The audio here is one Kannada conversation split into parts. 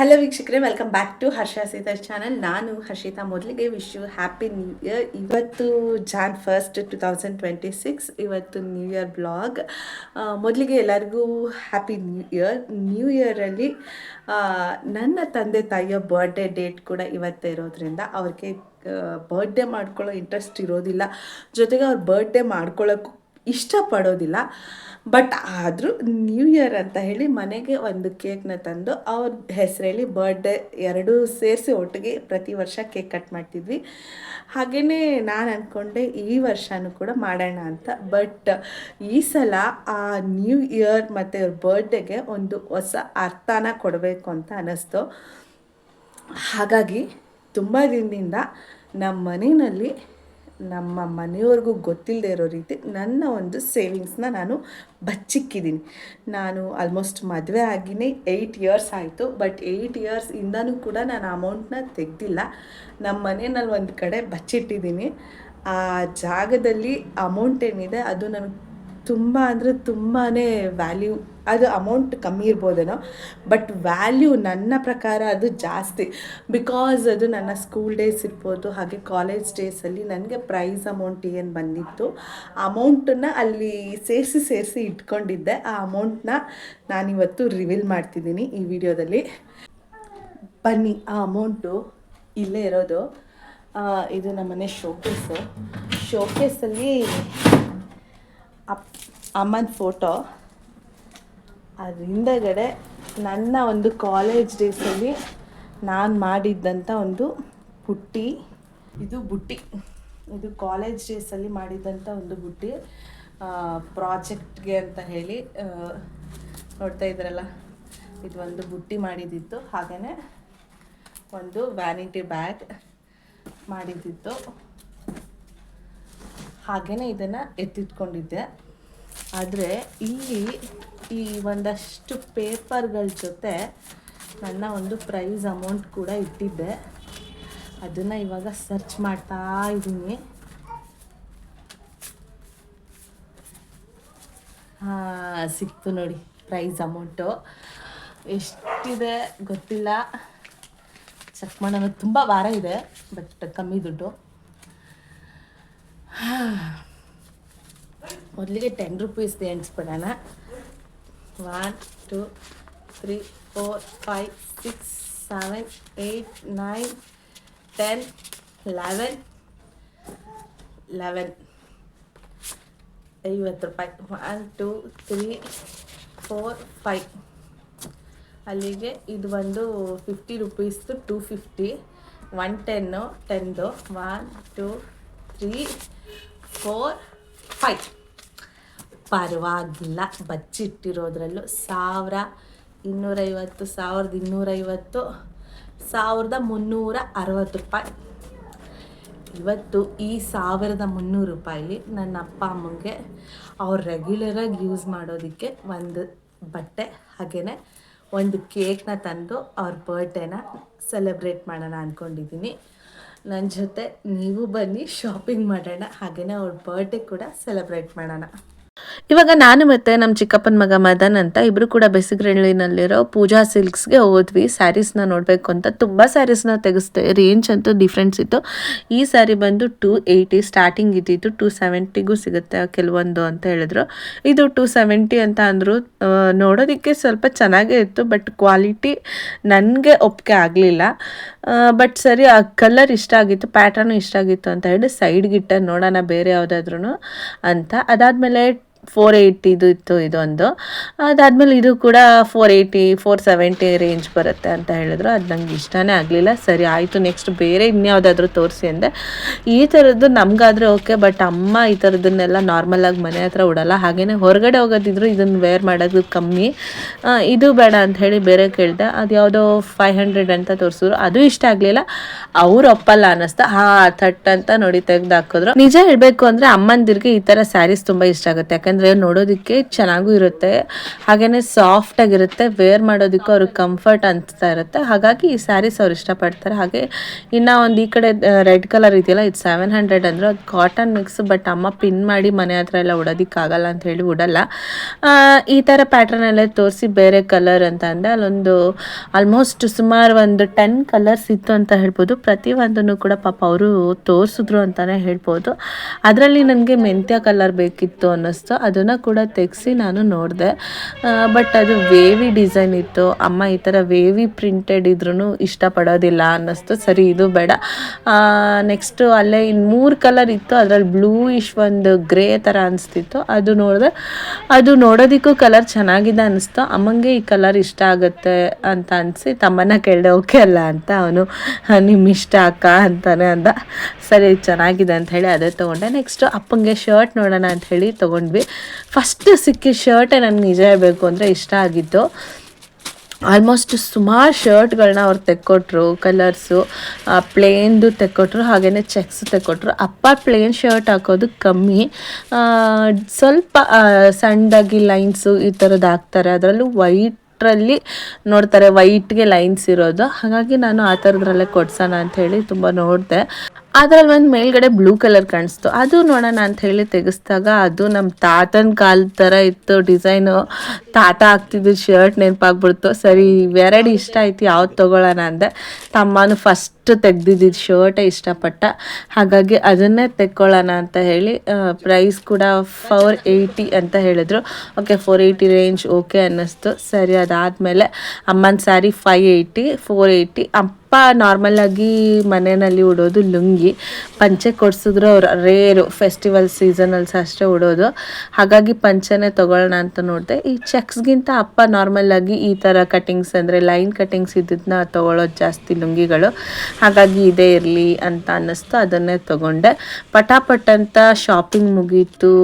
ಹಲೋ ವೀಕ್ಷಕರೇ. ವೆಲ್ಕಮ್ ಬ್ಯಾಕ್ ಟು ಹರ್ಷ ಸೀತರ್ ಚಾನಲ್ ನಾನು ಹರ್ಷಿತಾ ಮೊದಲಿಗೆ. Wish you happy new year ಇವತ್ತು Jan first two thousand twenty six ಇವತ್ತು ನ್ಯೂ ಇಯರ್ ಬ್ಲಾಗ್ ಮೊದಲಿಗೆ ಎಲ್ಲರಿಗೂ ಹ್ಯಾಪಿ ನ್ಯೂ ಇಯರ್ ನ್ಯೂ ಇಯರಲ್ಲಿ ನನ್ನ ತಂದೆ ತಾಯಿಯ ಬರ್ಡೇ ಡೇಟ್ ಕೂಡ ಇವತ್ತೇ ಇರೋದ್ರಿಂದ ಅವ್ರಿಗೆ ಬರ್ಡೇ ಮಾಡ್ಕೊಳ್ಳೋ ಇಂಟ್ರೆಸ್ಟ್ ಇರೋದಿಲ್ಲ. ಜೊತೆಗೆ ಅವ್ರ ಬರ್ಡೇ ಮಾಡ್ಕೊಳ್ಳೋಕ್ಕೂ ಇಷ್ಟಪಡೋದಿಲ್ಲ. ಬಟ್ ಆದರೂ ನ್ಯೂ ಇಯರ್ ಅಂತ ಹೇಳಿ ಮನೆಗೆ ಒಂದು ಕೇಕ್ನ ತಂದು ಅವ್ರ ಹೆಸರಲ್ಲಿ ಬರ್ಡೇ ಎರಡೂ ಸೇರಿಸಿ ಒಟ್ಟಿಗೆ ಪ್ರತಿ ವರ್ಷ ಕೇಕ್ ಕಟ್ ಮಾಡ್ತಿದ್ವಿ. ಹಾಗೆಯೇ ನಾನು ಅಂದ್ಕೊಂಡೆ ಈ ವರ್ಷನೂ ಕೂಡ ಮಾಡೋಣ ಅಂತ. ಬಟ್ ಈ ಸಲ ಆ ನ್ಯೂ ಇಯರ್ ಮತ್ತು ಅವ್ರ ಬರ್ಡೇಗೆ ಒಂದು ಹೊಸ ಅರ್ಥನ ಕೊಡಬೇಕು ಅಂತ ಅನ್ನಿಸ್ತು ಹಾಗಾಗಿ ತುಂಬ ದಿನದಿಂದ ನಮ್ಮ ಮನೆಯಲ್ಲಿ ನಮ್ಮ ಮನೆಯವ್ರಿಗೂ ಗೊತ್ತಿಲ್ಲದೆ ಇರೋ ರೀತಿ ನನ್ನ ಒಂದು ಸೇವಿಂಗ್ಸ್ನ ನಾನು ಬಚ್ಚಿಕ್ಕಿದ್ದೀನಿ. ನಾನು ಆಲ್ಮೋಸ್ಟ್ ಮದುವೆ ಆಗಿನೇ ಏಯ್ಟ್ ಇಯರ್ಸ್ ಆಯಿತು ಬಟ್ ಏಯ್ಟ್ ಇಯರ್ಸಿಂದನೂ ಕೂಡ ನಾನು ಅಮೌಂಟ್ನ ತೆಗೆದಿಲ್ಲ. ನಮ್ಮ ಮನೆಯಲ್ಲಿ ಒಂದು ಕಡೆ ಬಚ್ಚಿಟ್ಟಿದ್ದೀನಿ. ಆ ಜಾಗದಲ್ಲಿ ಅಮೌಂಟ್ ಏನಿದೆ, ಅದು ನನಗೆ ತುಂಬ ಅಂದರೆ ತುಂಬಾ ವ್ಯಾಲ್ಯೂ ಅದು ಅಮೌಂಟ್ ಕಮ್ಮಿ ಇರ್ಬೋದೇನೋ ಬಟ್ ವ್ಯಾಲ್ಯೂ ನನ್ನ ಪ್ರಕಾರ ಅದು ಜಾಸ್ತಿ. ಬಿಕಾಸ್ ಅದು ನನ್ನ ಸ್ಕೂಲ್ ಡೇಸ್ ಇರ್ಬೋದು, ಹಾಗೆ ಕಾಲೇಜ್ ಡೇಸಲ್ಲಿ ನನಗೆ ಪ್ರೈಸ್ ಅಮೌಂಟ್ ಏನು ಬಂದಿತ್ತು ಅಮೌಂಟನ್ನು ಅಲ್ಲಿ ಸೇರಿಸಿ ಸೇರಿಸಿ ಇಟ್ಕೊಂಡಿದ್ದೆ. ಆ ಅಮೌಂಟ್ನ ನಾನಿವತ್ತು ರಿವೀಲ್ ಮಾಡ್ತಿದ್ದೀನಿ ಈ ವಿಡಿಯೋದಲ್ಲಿ. ಬನ್ನಿ, ಆ ಅಮೌಂಟು ಇಲ್ಲೇ ಇರೋದು. ಇದು ನಮ್ಮನೆ ಶೋಕೇಸು ಶೋಕೇಸಲ್ಲಿ ಅಪ್ ಅಮ್ಮನ ಫೋಟೋ ಅದ್ರ ಹಿಂದಗಡೆ ನನ್ನ ಒಂದು ಕಾಲೇಜ್ ಡೇಸಲ್ಲಿ ನಾನು ಮಾಡಿದ್ದಂಥ ಒಂದು ಬುಟ್ಟಿ. ಇದು ಬುಟ್ಟಿ. ಇದು ಕಾಲೇಜ್ ಡೇಸಲ್ಲಿ ಮಾಡಿದ್ದಂಥ ಒಂದು ಬುಟ್ಟಿ. ಪ್ರಾಜೆಕ್ಟ್ಗೆ ಅಂತ ಹೇಳಿ ನೋಡ್ತಾ ಇದ್ರಲ್ಲ, ಇದು ಒಂದು ಬುಟ್ಟಿ ಮಾಡಿದ್ದಿತ್ತು ಹಾಗೆಯೇ ಒಂದು ವ್ಯಾನಿಟಿ ಬ್ಯಾಗ್ ಮಾಡಿದ್ದಿತ್ತು ಹಾಗೆಯೇ ಇದನ್ನು ಎತ್ತಿಟ್ಕೊಂಡಿದ್ದೆ. ಆದರೆ ಇಲ್ಲಿ ಈ ಒಂದಷ್ಟು ಪೇಪರ್ಗಳ ಜೊತೆ ನನ್ನ ಒಂದು ಪ್ರೈಸ್ ಅಮೌಂಟ್ ಕೂಡ ಇಟ್ಟಿದ್ದೆ. ಅದನ್ನು ಇವಾಗ ಸರ್ಚ್ ಮಾಡ್ತಾ ಇದ್ದೀನಿ. ಹಾಂ, ಸಿಕ್ತು ನೋಡಿ ಪ್ರೈಸ್ ಅಮೌಂಟು. ಎಷ್ಟಿದೆ ಗೊತ್ತಿಲ್ಲ. ಚೆಕ್ ಮಾಡೋಣ. ತುಂಬ ಭಾರ ಇದೆ, ಬಟ್ ಕಮ್ಮಿ ದುಡ್ಡು. ಮೊದಲಿಗೆ ಟೆನ್ ರುಪೀಸ್ದು ಎಣಿಸ್ಬಿಡೋಣ one two three four five six seven eight nine ten eleven eleven ಐವತ್ತು ರೂಪಾಯಿ. One two three four five ಅಲ್ಲಿಗೆ ಇದು ಒಂದು ಫಿಫ್ಟಿ ರುಪೀಸ್ದು two fifty one ten ಟೆನ್ದು one two three four five ಪರವಾಗಿಲ್ಲ. ಬಚ್ಚಿಟ್ಟಿರೋದ್ರಲ್ಲೂ ಸಾವಿರ ಇನ್ನೂರೈವತ್ತು, ಸಾವಿರದ ಇನ್ನೂರೈವತ್ತು, ಸಾವಿರದ ಮುನ್ನೂರ ಅರವತ್ತು ರೂಪಾಯಿ. ಇವತ್ತು ಈ ಸಾವಿರದ ಮುನ್ನೂರು ರೂಪಾಯಿಲಿ ನನ್ನ ಅಪ್ಪ, ಅಮ್ಮಂಗೆ ಅವ್ರು ರೆಗ್ಯುಲರಾಗಿ ಯೂಸ್ ಮಾಡೋದಕ್ಕೆ ಒಂದು ಬಟ್ಟೆ ಹಾಗೆಯೇ ಒಂದು ಕೇಕ್ನ ತಂದು ಅವ್ರ ಬರ್ಡೇನ ಸೆಲೆಬ್ರೇಟ್ ಮಾಡೋಣ ಅಂದ್ಕೊಂಡಿದ್ದೀನಿ ನನ್ನ ಜೊತೆ ನೀವು ಬನ್ನಿ ಶಾಪಿಂಗ್ ಮಾಡೋಣ ಹಾಗೆಯೇ ಅವ್ರ ಬರ್ಡೇ ಕೂಡ ಸೆಲೆಬ್ರೇಟ್ ಮಾಡೋಣ. ಇವಾಗ ನಾನು ಮತ್ತೆ ನಮ್ಮ ಚಿಕ್ಕಪ್ಪನ ಮಗ ಮದನ್ ಅಂತ ಇಬ್ರು ಕೂಡ ಬೆಸಿಗ್ರಳ್ಳಿನಲ್ಲಿರೋ ಪೂಜಾ ಸಿಲ್ಕ್ಸ್ಗೆ ಹೋದ್ವಿ. ಸ್ಯಾರೀಸ್ನ ನೋಡಬೇಕು ಅಂತ. ತುಂಬ ಸ್ಯಾರೀಸ್ನ ತೆಗೆಸ್ದೆ. ರೇಂಜ್ ಅಂತೂ ಡಿಫ್ರೆನ್ಸ್ ಇತ್ತು. ಈ ಸ್ಯಾರಿ ಬಂದು ಟೂ ಏಯ್ಟಿ ಸ್ಟಾರ್ಟಿಂಗ್ ಇದ್ದಿತ್ತು ಟೂ ಸೆವೆಂಟಿಗೂ ಸಿಗುತ್ತೆ ಕೆಲವೊಂದು ಅಂತ ಹೇಳಿದ್ರು. ಇದು ಟೂ ಸೆವೆಂಟಿ ಅಂತ ಅಂದರು. ನೋಡೋದಕ್ಕೆ ಸ್ವಲ್ಪ ಚೆನ್ನಾಗೇ ಇತ್ತು ಬಟ್ ಕ್ವಾಲಿಟಿ ನನಗೆ ಒಪ್ಪಿಗೆ ಆಗಲಿಲ್ಲ. ಬಟ್ ಸರಿ, ಆ ಕಲರ್ ಇಷ್ಟ ಆಗಿತ್ತು ಪ್ಯಾಟರ್ನು ಇಷ್ಟ ಆಗಿತ್ತು ಅಂತ ಹೇಳಿ ಸೈಡ್ಗಿಟ್ಟ ನೋಡೋಣ ಬೇರೆ ಯಾವುದಾದ್ರೂ ಅಂತ. ಅದಾದಮೇಲೆ ಫೋರ್ ಏಯ್ಟಿದು ಇತ್ತು ಇದೊಂದು ಅದಾದಮೇಲೆ ಇದು ಕೂಡ four eighty four seventy range ಬರುತ್ತೆ ಅಂತ ಹೇಳಿದ್ರು. ಅದು ನಂಗೆ ಇಷ್ಟನೇ ಆಗಲಿಲ್ಲ. ಸರಿ, ಆಯಿತು ನೆಕ್ಸ್ಟ್ ಬೇರೆ ಇನ್ಯಾವುದಾದ್ರೂ ತೋರಿಸಿ ಅಂದೆ. ಈ ಥರದ್ದು ನಮಗಾದರೆ ಓಕೆ ಬಟ್ ಅಮ್ಮ ಈ ಥರದನ್ನೆಲ್ಲ ನಾರ್ಮಲಾಗಿ ಮನೆ ಹತ್ರ ಉಡಲ್ಲ. ಹಾಗೆಯೇ ಹೊರಗಡೆ ಹೋಗೋದಿದ್ರು ಇದನ್ನು ವೇರ್ ಮಾಡೋದು ಕಮ್ಮಿ. ಇದು ಬೇಡ ಅಂತ ಹೇಳಿ ಬೇರೆ ಕೇಳಿದೆ. ಅದು ಯಾವುದೋ ಫೈವ್ ಹಂಡ್ರೆಡ್ ಅಂತ ತೋರಿಸಿದ್ರು. ಅದು ಇಷ್ಟ ಆಗಲಿಲ್ಲ. ಅವ್ರು ಒಪ್ಪಲ್ಲ ಅನ್ನಿಸ್ತಾ, ಹಾ ಥಟ್ ಅಂತ ನೋಡಿ ತೆಗೆದು ಹಾಕಿದ್ರು. ನಿಜ ಹೇಳಬೇಕು ಅಂದರೆ ಅಮ್ಮಂದಿರಿಗೆ ಈ ಥರ ಸ್ಯಾರೀಸ್ ತುಂಬ ಇಷ್ಟ ಆಗುತ್ತೆ. ಯಾಕಂದರೆ ನೋಡೋದಕ್ಕೆ ಚೆನ್ನಾಗೂ ಇರುತ್ತೆ. ಹಾಗೆಯೇ ಸಾಫ್ಟಾಗಿರುತ್ತೆ ವೇರ್ ಮಾಡೋದಕ್ಕೂ ಅವ್ರಿಗೆ ಕಂಫರ್ಟ್ ಅನಿಸ್ತಾ ಇರುತ್ತೆ. ಹಾಗಾಗಿ ಈ ಸ್ಯಾರೀಸ್ ಅವ್ರು ಇಷ್ಟಪಡ್ತಾರೆ. ಹಾಗೆ ಇನ್ನು ಒಂದು ಈ ಕಡೆ ರೆಡ್ ಕಲರ್ ಇದೆಯಲ್ಲ, ಇದು ಸೆವೆನ್ ಹಂಡ್ರೆಡ್ ಅಂದರೆ ಅದು ಕಾಟನ್ ಮಿಕ್ಸ್ ಬಟ್ ಅಮ್ಮ ಪಿನ್ ಮಾಡಿ ಮನೆ ಹತ್ರ ಎಲ್ಲ ಉಡೋದಕ್ಕಾಗಲ್ಲ ಅಂತ ಹೇಳಿ ಉಡಲ್ಲ. ಈ ಥರ ಪ್ಯಾಟ್ರನ್ ಎಲ್ಲ ತೋರಿಸಿ ಬೇರೆ ಕಲರ್ ಅಂತ ಅಂದರೆ ಅಲ್ಲೊಂದು ಆಲ್ಮೋಸ್ಟ್ ಸುಮಾರು ಒಂದು ಟೆನ್ ಕಲರ್ಸ್ ಇತ್ತು ಅಂತ ಹೇಳ್ಬೋದು. ಪ್ರತಿಯೊಂದನ್ನು ಕೂಡ ಪಾಪ ಅವರು ತೋರಿಸಿದ್ರು ಅಂತಲೇ ಹೇಳ್ಬೋದು. ಅದರಲ್ಲಿ ನನಗೆ ಮೆಂತ್ಯ ಕಲರ್ ಬೇಕಿತ್ತು ಅನ್ನಿಸ್ತು. ಅದನ್ನು ಕೂಡ ತೆಗೆಸಿ ನಾನು ನೋಡಿದೆ. ಬಟ್ ಅದು ವೇವಿ ಡಿಸೈನ್ ಇತ್ತು. ಅಮ್ಮ ಈ ಥರ ವೇವಿ ಪ್ರಿಂಟೆಡ್ ಇದ್ರೂ ಇಷ್ಟಪಡೋದಿಲ್ಲ ಅನ್ನಿಸ್ತು. ಸರಿ, ಇದು ಬೇಡ. ನೆಕ್ಸ್ಟು ಅಲ್ಲೇ ಇನ್ನು ಮೂರು ಕಲರ್ ಇತ್ತು. ಅದರಲ್ಲಿ ಬ್ಲೂ ಇಶ್ ಒಂದು ಗ್ರೇ ಥರ ಅನಿಸ್ತಿತ್ತು. ಅದು ನೋಡಿದೆ. ಅದು ನೋಡೋದಕ್ಕೂ ಕಲರ್ ಚೆನ್ನಾಗಿದೆ ಅನ್ನಿಸ್ತು. ಅಮ್ಮಂಗೆ ಈ ಕಲರ್ ಇಷ್ಟ ಆಗುತ್ತೆ ಅಂತ ಅನಿಸಿ ತಮ್ಮನ್ನ ಕೇಳಿದೆ ಓಕೆ ಅಲ್ಲ ಅಂತ ಅವನು. ನಿಮ್ಮ ಇಷ್ಟ ಅಕ್ಕ ಅಂತಾನೆ ಅಂದ. ಸರಿ, ಚೆನ್ನಾಗಿದೆ ಅಂತ ಹೇಳಿ ಅದೇ ತೊಗೊಂಡೆ. ನೆಕ್ಸ್ಟು ಅಪ್ಪಂಗೆ ಶರ್ಟ್ ನೋಡೋಣ ಅಂತ ಹೇಳಿ ತೊಗೊಂಡ್ವಿ. ಫಸ್ಟ್ ಸಿಕ್ಕಿದ ಶರ್ಟೇ ನನಗೆ ನಿಜ ಹೇಳಬೇಕು ಅಂದರೆ ಇಷ್ಟ ಆಗಿದ್ದು. ಆಲ್ಮೋಸ್ಟ್ ಸುಮಾರು ಶರ್ಟ್ಗಳನ್ನ ಅವ್ರು ತೆಕ್ಕೊಟ್ರು, ಕಲರ್ಸು ಪ್ಲೇನ್ದು ತೆಕ್ಕೊಟ್ರು ಹಾಗೆಯೇ ಚೆಕ್ಸ್ ತೆಕ್ಕೊಟ್ರು. ಅಪ್ಪ ಪ್ಲೇನ್ ಶರ್ಟ್ ಹಾಕೋದು ಕಮ್ಮಿ. ಸ್ವಲ್ಪ ಸಣ್ಣದಾಗಿ ಲೈನ್ಸು ಈ ಥರದ್ದು ಹಾಕ್ತಾರೆ. ಅದರಲ್ಲೂ ವೈಟ್ರಲ್ಲಿ ನೋಡ್ತಾರೆ, ವೈಟ್ಗೆ ಲೈನ್ಸ್ ಇರೋದು. ಹಾಗಾಗಿ ನಾನು ಆ ಥರದ್ರಲ್ಲೇ ಕೊಡ್ಸೋಣ ಅಂತ ಹೇಳಿ ತುಂಬ ನೋಡಿದೆ. ಅದ್ರಲ್ಲಿ ಒಂದು ಮೇಲ್ಗಡೆ ಬ್ಲೂ ಕಲರ್ ಕಾಣಿಸ್ತು. ಅದು ನೋಡೋಣ ಅಂತ ಹೇಳಿ ತೆಗೆಸ್ದಾಗ ಅದು ನಮ್ಮ ತಾತನ ಕಾಲ್ ಥರ ಇತ್ತು ಡಿಸೈನು ತಾತ ಹಾಕ್ತಿದ್ದು ಶರ್ಟ್ ನೆನಪಾಗ್ಬಿಡ್ತು. ಸರಿ, ಇವೆರಡು ಇಷ್ಟ ಆಯ್ತು, ಯಾವ್ದು ತೊಗೊಳ್ಳೋಣ ಅಂದೆ. ತಮ್ಮನು ಫಸ್ಟ್ ತೆಗ್ದಿದ್ದ ಶರ್ಟೇ ಇಷ್ಟಪಟ್ಟ. ಹಾಗಾಗಿ ಅದನ್ನೇ ತೆಕ್ಕೊಳ್ಳೋಣ ಅಂತ ಹೇಳಿ ಪ್ರೈಸ್ ಕೂಡ ಫೋರ್ ಏಯ್ಟಿ ಅಂತ ಹೇಳಿದ್ರು. Okay four eighty range okay ಅನ್ನಿಸ್ತು. ಸರಿ, ಅದಾದಮೇಲೆ ಅಮ್ಮನ sari five eighty four eighty ಅಪ್ಪ ನಾರ್ಮಲ್ ಆಗಿ ಮನೆಯಲ್ಲಿ ಉಡೋದು ಲುಂಗಿ. ಪಂಚೆ ಕೊಡ್ಸಿದ್ರು ಅವ್ರು ರೇರು ಫೆಸ್ಟಿವಲ್ ಸೀಸನಲ್ಸ್ ಅಷ್ಟೇ ಉಡೋದು. ಹಾಗಾಗಿ ಪಂಚೆನೇ ತಗೊಳ್ಳೋಣ ಅಂತ ನೋಡಿದೆ. ಈ ಚೆಕ್ಸ್ಗಿಂತ ಅಪ್ಪ ನಾರ್ಮಲ್ ಆಗಿ ಈ ಥರ ಕಟಿಂಗ್ಸ್ ಅಂದರೆ ಲೈನ್ ಕಟಿಂಗ್ಸ್ ಇದ್ದದನ್ನ ತಗೊಳ್ಳೋದು ಜಾಸ್ತಿ ಲುಂಗಿಗಳು. ಹಾಗಾಗಿ ಇದೇ ಇರಲಿ ಅಂತ ಅನ್ನಿಸ್ತು, ಅದನ್ನೇ ತಗೊಂಡೆ. ಪಟಾಪಟ್ ಅಂತ ಶಾಪಿಂಗ್ ಮುಗೀತು.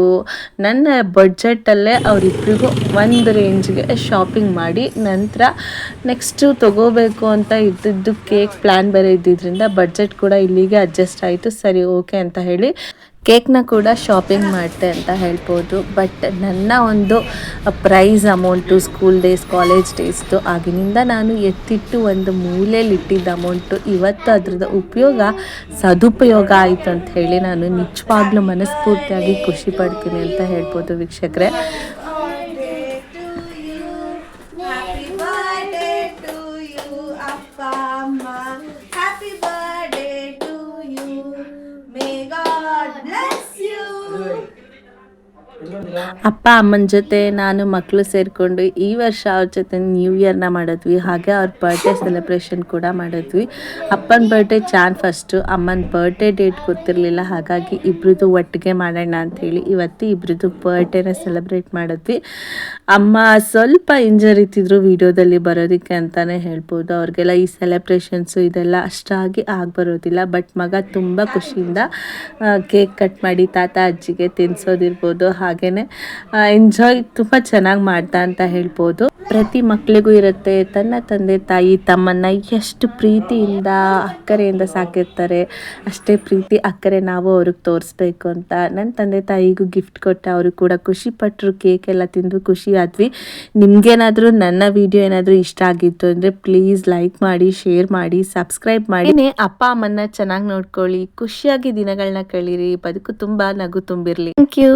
ನನ್ನ ಬಡ್ಜೆಟಲ್ಲೇ ಅವರಿಬ್ಬರಿಗೂ ಒಂದು ರೇಂಜ್ಗೆ ಶಾಪಿಂಗ್ ಮಾಡಿ, ನಂತರ ನೆಕ್ಸ್ಟು ತಗೋಬೇಕು ಅಂತ ಇದ್ದಿದ್ದು ಕೇಕ್ ಪ್ಲಾನ್ ಬೇರೆ ಇದ್ದಿದ್ದರಿಂದ ಬಡ್ಜೆಟ್ ಕೂಡ ಇಲ್ಲಿಗೆ ಅಡ್ಜಸ್ಟ್ ಆಯಿತು. ಸರಿ ಓಕೆ ಅಂತ ಹೇಳಿ ಕೇಕ್ನ ಕೂಡ ಶಾಪಿಂಗ್ ಮಾಡಿದೆ ಅಂತ ಹೇಳ್ಬೋದು. ಬಟ್ ನನ್ನ ಒಂದು price amount school days college ಡೇಸ್ದು ಆಗಿನಿಂದ ನಾನು ಎತ್ತಿಟ್ಟು ಒಂದು ಮೂಲೆಯಲ್ಲಿ ಇಟ್ಟಿದ್ದ ಅಮೌಂಟು ಇವತ್ತು ಅದ್ರದ್ದು ಉಪಯೋಗ ಸದುಪಯೋಗ ಆಯಿತು ಅಂತ ಹೇಳಿ ನಾನು ನಿಜವಾಗ್ಲೂ ಮನಸ್ಫೂರ್ತಿಯಾಗಿ ಖುಷಿ ಪಡ್ತೀನಿ ಅಂತ ಹೇಳ್ಬೋದು ವೀಕ್ಷಕರೇ. ಅಪ್ಪ, ಅಮ್ಮನ ಜೊತೆ ನಾನು ಮಕ್ಕಳು ಸೇರಿಕೊಂಡು ಈ ವರ್ಷ ಅವ್ರ ಜೊತೆ ನ್ಯೂ ಇಯರ್ನ ಮಾಡಿದ್ವಿ. ಹಾಗೆ ಅವ್ರ ಬರ್ಡೇ ಸೆಲೆಬ್ರೇಷನ್ ಕೂಡ ಮಾಡಿದ್ವಿ. ಅಪ್ಪನ ಬರ್ಡೇ ಚಾನ್ ಫಸ್ಟು ಅಮ್ಮನ ಬರ್ಡೇ ಡೇಟ್ ಗೊತ್ತಿರಲಿಲ್ಲ. ಹಾಗಾಗಿ ಇಬ್ಬರದ್ದು ಒಟ್ಟಿಗೆ ಮಾಡೋಣ ಅಂಥೇಳಿ ಇವತ್ತು ಇಬ್ರದ್ದು ಬರ್ಡೇನ ಸೆಲೆಬ್ರೇಟ್ ಮಾಡಿದ್ವಿ. ಅಮ್ಮ ಸ್ವಲ್ಪ ಹಿಂಜರಿತಿದ್ರು ವಿಡಿಯೋದಲ್ಲಿ ಬರೋದಕ್ಕೆ ಅಂತಲೇ ಹೇಳ್ಬೋದು. ಅವ್ರಿಗೆಲ್ಲ ಈ ಸೆಲೆಬ್ರೇಷನ್ಸು ಇದೆಲ್ಲ ಅಷ್ಟಾಗಿ ಆಗ್ಬರೋದಿಲ್ಲ. ಬಟ್ ಮಗ ತುಂಬ ಖುಷಿಯಿಂದ ಕೇಕ್ ಕಟ್ ಮಾಡಿ ತಾತ, ಅಜ್ಜಿಗೆ ತಿನ್ಸೋದಿರ್ಬೋದು. ಹಾಗೆಯೇ ಎಂಜಾಯ್ ತುಂಬ ಚೆನ್ನಾಗಿ ಮಾಡ್ತಾ ಅಂತ ಹೇಳ್ಬೋದು. ಪ್ರತಿ ಮಕ್ಕಳಿಗೂ ಇರುತ್ತೆ ತನ್ನ ತಂದೆ ತಾಯಿ ತಮ್ಮನ್ನ ಎಷ್ಟು ಪ್ರೀತಿಯಿಂದ ಅಕ್ಕರೆಯಿಂದ ಸಾಕಿರ್ತಾರೆ ಅಷ್ಟೇ ಪ್ರೀತಿ ಅಕ್ಕರೆ ನಾವು ಅವ್ರಿಗೆ ತೋರಿಸ್ಬೇಕು ಅಂತ. ನನ್ನ ತಂದೆ ತಾಯಿಗೂ ಗಿಫ್ಟ್ ಕೊಟ್ಟ ಅವರು ಕೂಡ ಖುಷಿ ಪಟ್ಟರು ಕೇಕ್ ಎಲ್ಲ ತಿಂದು ಖುಷಿ ಆದ್ವಿ. ನಿಮ್ಗೇನಾದರೂ ನನ್ನ ವಿಡಿಯೋ ಏನಾದರೂ ಇಷ್ಟ ಆಗಿತ್ತು ಅಂದರೆ ಪ್ಲೀಸ್ ಲೈಕ್ ಮಾಡಿ ಶೇರ್ ಮಾಡಿ ಸಬ್ಸ್ಕ್ರೈಬ್ ಮಾಡಿ. ಅಪ್ಪ ಅಮ್ಮನ್ನ ಚೆನ್ನಾಗಿ ನೋಡ್ಕೊಳ್ಳಿ ಖುಷಿಯಾಗಿ ದಿನಗಳನ್ನ ಕಳೀರಿ ಬದುಕು ತುಂಬ ನಗು ತುಂಬಿರಲಿ. Thank you